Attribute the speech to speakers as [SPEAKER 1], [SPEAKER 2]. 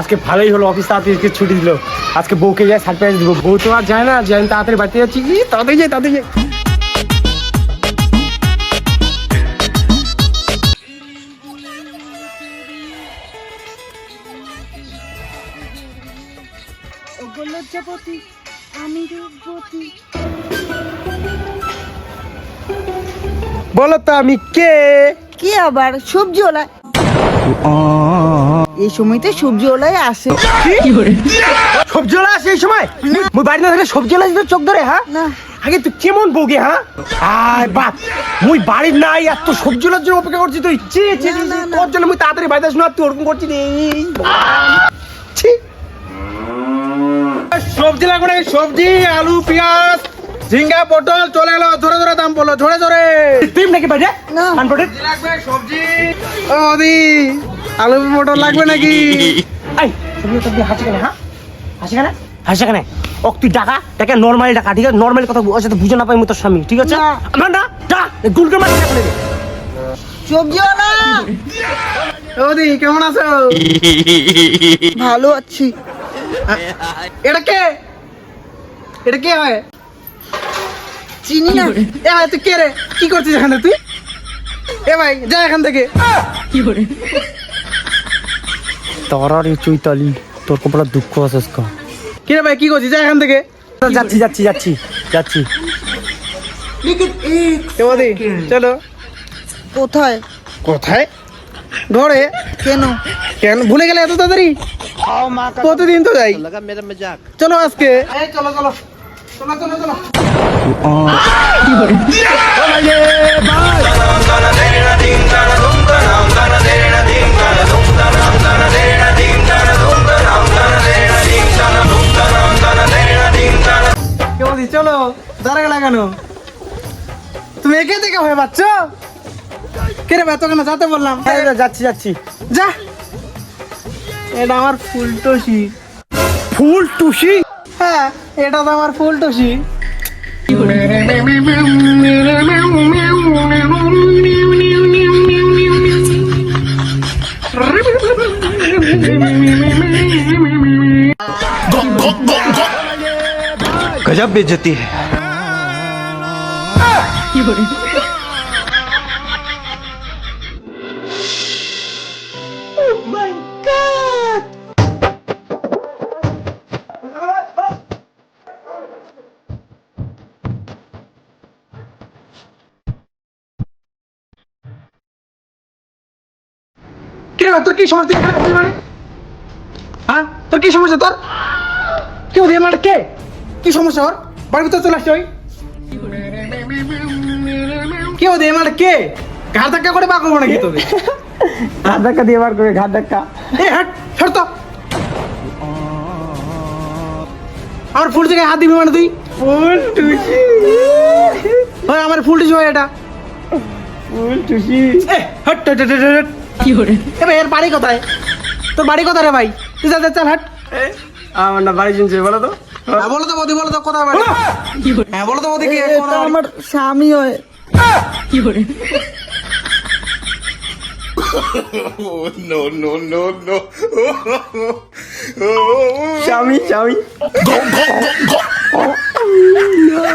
[SPEAKER 1] আজকে ভালোই হলো অফিস তাড়াতাড়ি ছুটি দিল। আজকে বউকে যায় সারপ্রাইজ দিব। বউ তো আর যায় না যে আমি তাড়াতাড়ি বাড়িতে যাচ্ছি। কি তাড়াতাড়ি যাই তাড়াতাড়ি যাই।
[SPEAKER 2] লজ্জাপতি আমি রূপবতী।
[SPEAKER 1] বলো তো আমি কে?
[SPEAKER 2] কি আবার? সবজি ওলা। এই সময়তে সবজি ওলাই আসে।
[SPEAKER 1] সবজি ওলা আসে এই সময়? মুই বাড়ি না থাকলে সবজি ওলা দিতে চোখ ধরে হ্যাঁ?
[SPEAKER 2] না।
[SPEAKER 1] আগে তুই কেমন বউকে হ্যাঁ? আয় বাপ মুই বাড়ির নাই এত সবজি ওলার জন্য অপেক্ষা করছি তুই। চি চি। তোর জন্য মুই তাড়াতাড়ি বাড়িতে আসুন আর তুই ওরকম করছিস রে ছি।
[SPEAKER 3] সবজি লাগবে নাকি? সবজি আলু পেঁয়াজ ঝিঙ্গা পটল চলে এলো ধরে ধরে দাম বলল ধরে ধরে
[SPEAKER 1] তুই নাকি বাজে?
[SPEAKER 2] না।
[SPEAKER 1] আনপটেড
[SPEAKER 3] লাগবে সবজি। ও আলু পটল লাগবে নাকি?
[SPEAKER 1] আই তুমি তো হাসি কেন হ্যাঁ? হাসি কেন? হাসি কেন? ওক তুই টাকা টাকা নর্মালি টাকা ঠিক আছে? নর্মালি কথা ওর সাথে বুঝে না পাই তোর স্বামী ঠিক আছে?
[SPEAKER 2] না।
[SPEAKER 1] না না গুলকে মার টাকা নেবে
[SPEAKER 2] সবজি ওলা
[SPEAKER 3] ও দি কেমন আছো?
[SPEAKER 2] ভালো আছি।
[SPEAKER 3] এটা কে? এটা কে হয়?
[SPEAKER 2] চিনি না?
[SPEAKER 3] এ ভাই তুই কে রে? কি করছিস এখানে তুই? এ ভাই যা এখান থেকে।
[SPEAKER 1] তোর আর এই চৈতালি তোর কপালে দুঃখ আছে।
[SPEAKER 3] কি রে ভাই কি করছিস? এখান থেকে।
[SPEAKER 1] যাচ্ছি যাচ্ছি যাচ্ছি যাচ্ছি।
[SPEAKER 3] চলো।
[SPEAKER 2] কোথায়?
[SPEAKER 3] কোথায়? ঘরে।
[SPEAKER 2] কেন?
[SPEAKER 3] কেন? ভুলে গেলে এত তাড়াতাড়ি? প্রতিদিন তো যাই। চলো আজকে। চলো চলো। চলো চলো চলো। চলো দাঁড়া লাগানো তুমি একে থেকে হয়ে পাচ্ছ কে রে ভাই তোকে না যাতে বললাম
[SPEAKER 1] এই যে যাচ্ছি যাচ্ছি
[SPEAKER 3] যা এটা আমার ফুলটসি
[SPEAKER 1] ফুল টুসি
[SPEAKER 3] হ্যাঁ এটা তো আমার ফুলটসি
[SPEAKER 1] गजब बेइज्जती है
[SPEAKER 3] কি রে ভাই, তোর সমস্যা? বসে মানে? হ্যাঁ? তোর কি সমস্যা তোর? কি হচ্ছে আমার কে? কি সমস্যা ওর? বাড়ির ভিতরে চলে আসছে ওই। কি হচ্ছে আমার কে? ঘাড় ধাক্কা করে বা করব নাকি তোদের?
[SPEAKER 1] ঘাট ধাক্কা দিয়ে বার করে ঘাট ধাক্কা।
[SPEAKER 3] এ হাট সর তো। আমার ফুল জায়গায় হাত দিবি মানে তুই?
[SPEAKER 1] ফুল টুসি
[SPEAKER 3] ওই আমার ফুল টিসু হয় এটা।
[SPEAKER 1] ফুল টুসি
[SPEAKER 3] এ hot hot hot hot, hot. কি করে? এ ভাই এর বাড়ি কোথায়? তোর বাড়ি কোথায় রে ভাই? তুই যা যা, চল হাট।
[SPEAKER 1] আমার না বাড়ি শুনছে বলো তো।
[SPEAKER 3] হ্যাঁ বলো তো বৌদি বলো তো কোথায় বাড়ি? হ্যাঁ বলো তো বৌদি কি?
[SPEAKER 2] আমার স্বামী হয়।
[SPEAKER 1] স্বামী স্বামী
[SPEAKER 4] no, no, no.